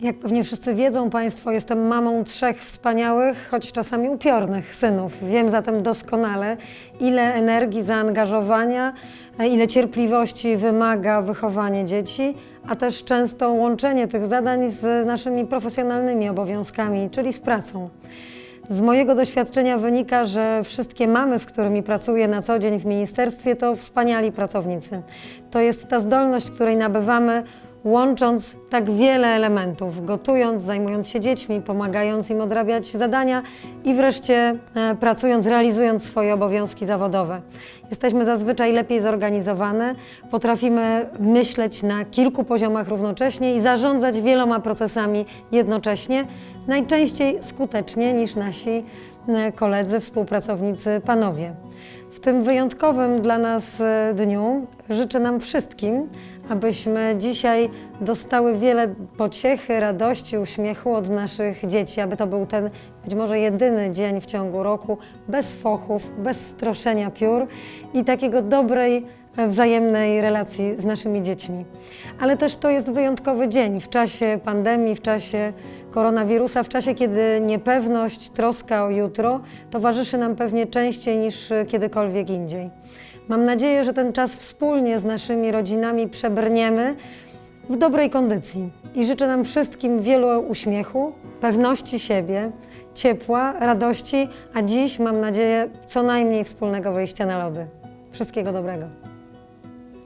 Jak pewnie wszyscy wiedzą Państwo, jestem mamą trzech wspaniałych, choć czasami upiornych synów. Wiem zatem doskonale, ile energii, zaangażowania, e, ile cierpliwości wymaga wychowanie dzieci, a też często łączenie tych zadań z naszymi profesjonalnymi obowiązkami, czyli z pracą. Z mojego doświadczenia wynika, że wszystkie mamy, z którymi pracuję na co dzień w ministerstwie, to wspaniali pracownicy. To jest ta zdolność, której nabywamy, łącząc tak wiele elementów, gotując, zajmując się dziećmi, pomagając im odrabiać zadania i wreszcie e, pracując, realizując swoje obowiązki zawodowe. Jesteśmy zazwyczaj lepiej zorganizowane, potrafimy myśleć na kilku poziomach równocześnie i zarządzać wieloma procesami jednocześnie, najczęściej skutecznie niż nasi e, koledzy, współpracownicy, panowie. W tym wyjątkowym dla nas e, dniu życzę nam wszystkim, abyśmy dzisiaj dostały wiele pociechy, radości, uśmiechu od naszych dzieci, aby to był ten być może jedyny dzień w ciągu roku bez fochów, bez stroszenia piór i takiego dobrej, wzajemnej relacji z naszymi dziećmi. Ale też to jest wyjątkowy dzień w czasie pandemii, w czasie koronawirusa, w czasie, kiedy niepewność, troska o jutro towarzyszy nam pewnie częściej niż kiedykolwiek indziej. Mam nadzieję, że ten czas wspólnie z naszymi rodzinami przebrniemy w dobrej kondycji i życzę nam wszystkim wielu uśmiechu, pewności siebie, ciepła, radości, a dziś mam nadzieję co najmniej wspólnego wyjścia na lody. Wszystkiego dobrego.